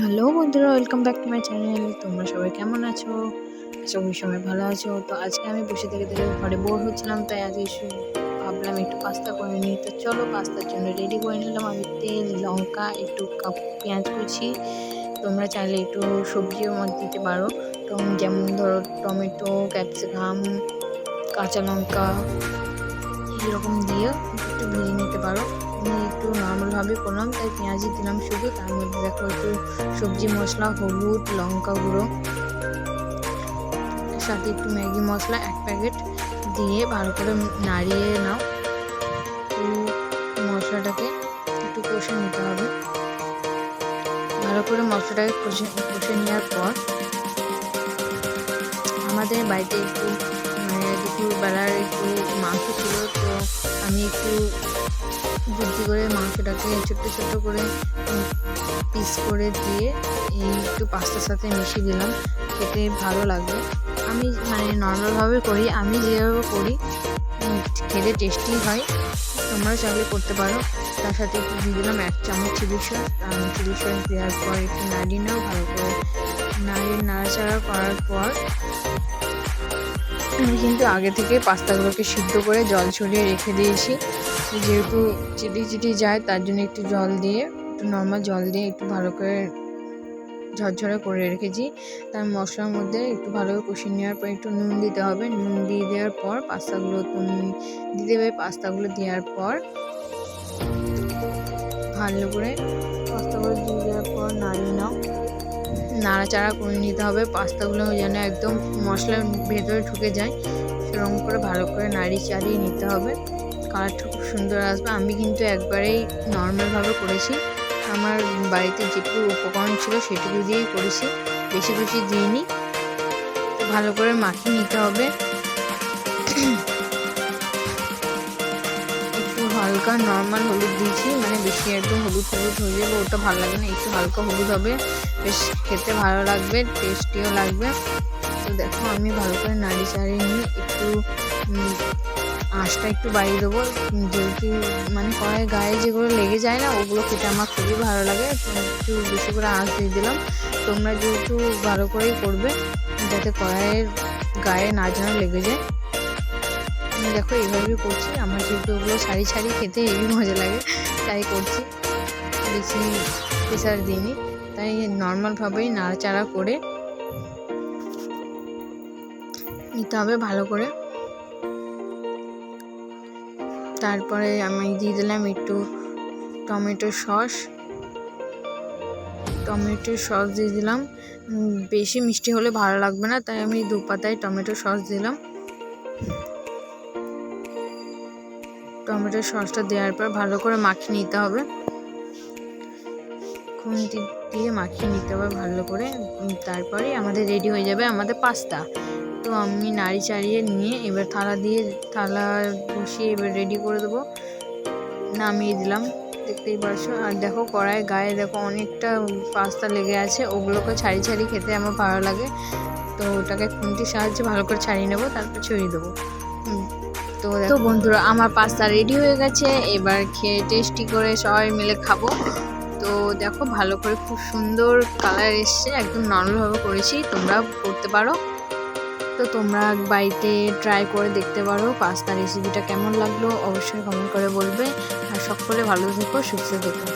Hello বন্ধুরা welcome back to my channel তোমরা সবাই কেমন আছো? আশা সবাই ভালো আছো। তো আজকে আমি বসে থেকে থেকে ঘরে বোর হচ্ছিলাম, তাই আজকে একটু ভাবলাম একটু পাস্তা করে নিই। তো চলো পাস্তার জন্য রেডি করে নিলাম আমি। তেল, লঙ্কা, একটু কাপ পেঁয়াজ কুচি। তোমরা চাইলে একটু সবজিও মধ্যে দিতে পারো। যেমন ধরো টমেটো, ক্যাপসিকাম, কাঁচা লঙ্কা এরকম দিয়ে একটু ভেজে নিতে পারো। আমি একটু নর্মালভাবে করলাম, তাই পেঁয়াজি দিলাম শুধু। তার মধ্যে দেখো একটু সবজি মশলা, হলুদ, লঙ্কা গুঁড়ো। সাথে একটু ম্যাগি মশলা এক প্যাকেট দিয়ে ভালো করে নাড়িয়ে নাও। মশলাটাকে একটু কষে নিতে হবে। ভালো করে মশলাটাকে কষে কষে নেওয়ার পর আমাদের বাড়িতে একটু মানে দুপুরবেলার একটু একটু বুদ্ধি করে মাংসটাকে ছোট্ট ছোট্ট করে পিস করে দিয়ে একটু পাস্তার সাথে মিশিয়ে দিলাম। খেতে ভালো লাগবে। আমি মানে নর্মালভাবে করি, আমি যেভাবে করি খেতে টেস্টি হয়। তোমরা চাইলে করতে পারো। তার সাথে একটু দিয়ে দিলাম এক চামচ চিলি সস চিলি সস দেওয়ার পর একটু নাড়িয়ে নাও, ভালো করে। নাড়িয়ে নাড়াচাড়া করার পর আমি কিন্তু আগে থেকে পাস্তাগুলোকে সিদ্ধ করে জল ছড়িয়ে রেখে দিয়েছি। যেহেতু চিটি চিটি যায়, তার জন্য একটু জল দিয়ে, একটু নর্মাল জল দিয়ে একটু ভালো করে ঝরঝরে করে রেখেছি। তার মশলার মধ্যে একটু ভালো করে কষিয়ে নেওয়ার পর একটু নুন দিতে হবে। নুন দিয়ে দেওয়ার পর পাস্তাগুলো দিতে হবে পাস্তাগুলো দেওয়ার পর ভালো করে পাস্তাগুলো দিয়ে দেওয়ার পর নাড়িয়ে নাও। নাড়াচাড়া করে নিতে হবে। পাস্তাগুলো যেন একদম মশলার ভেতরে ঢুকে যায়, সেরকম করে ভালো করে নাড়ি চাড়িয়ে নিতে হবে। কালারটা খুব সুন্দর আসবে। আমি কিন্তু একবারেই নর্মালভাবে করেছি। আমার বাড়িতে যেটুকু উপকরণ ছিল সেটুকু দিয়েই করেছি। বেশি বেশি দিইনি। ভালো করে মাখিয়ে নিতে হবে। একটু হালকা নর্মাল হলুদ দিয়েছি। মানে বেশি একদম হলুদ হলুদ হয়ে যাবে ওটা ভালো লাগে না। একটু হালকা হলুদ হবে। বেশ খেতে ভালো লাগবে টেস্টিও লাগবে। তো দেখো, আমি ভালো করে নাড়ি চাড়িয়ে নিয়ে একটু আঁশটা একটু বাড়িয়ে দেবো। যেহেতু মানে কড়াই গায়ে যেগুলো লেগে যায় না, ওগুলো খেতে আমার খুবই ভালো লাগে। একটু বেশি করে আঁশ দিয়ে দিলাম। তোমরা যেহেতু ভালো করেই করবে, যাতে কড়াইয়ের গায়ে না যেন লেগে যায়। আমি দেখো এইভাবেই করছি। আমার যেহেতু ওগুলো সারি সারি খেতে হেবি মজা লাগে, তাই করছি। বেশি প্রেশার দিইনি। তাই নর্মালভাবেই নাড়াচাড়া করে নিতে হবে ভালো করে। তারপরে আমি দিয়ে দিলাম একটু টমেটো সস। টমেটো সস দিয়ে দিলাম। বেশি মিষ্টি হলে ভালো লাগবে না, তাই আমি দু পাতায় টমেটো সস দিলাম। টমেটো সসটা দেওয়ার পর ভালো করে মাখিয়ে নিতে হবে। খুন্তি দিয়ে মাখিয়ে নিতে হবে ভালো করে। তারপরে আমাদের রেডি হয়ে যাবে আমাদের পাস্তা তো আমি নাড়ি চাড়িয়ে নিয়ে এবার থালা দিয়ে থালা বসিয়ে এবার রেডি করে দেবো। নামিয়ে দিলাম দেখতেই পারছ। আর দেখো কড়াই গায়ে দেখো অনেকটা পাস্তা লেগে আছে ওগুলোকে ছাড়ি ছাড়ি খেতে আমার ভালো লাগে। তো ওটাকে খুন্তির সাহায্যে ভালো করে ছাড়িয়ে নেব তারপর ছড়িয়ে দেবো। তো তো বন্ধুরা আমার পাস্তা রেডি হয়ে গেছে। এবার খেয়ে টেস্টি করে সবাই মিলে খাব। তো দেখো, ভালো করে খুব সুন্দর কালার এসছে, একদম নর্মালভাবে করেছি, তোমরা করতে পারো। তো তোমরা বাড়িতে ট্রাই করে দেখতে পারো পাস্তা রেসিপিটা কেমন লাগল, অবশ্যই কমেন্ট করে বলবে। আর সকলে ভালো থেকো, সুস্থ থেকো।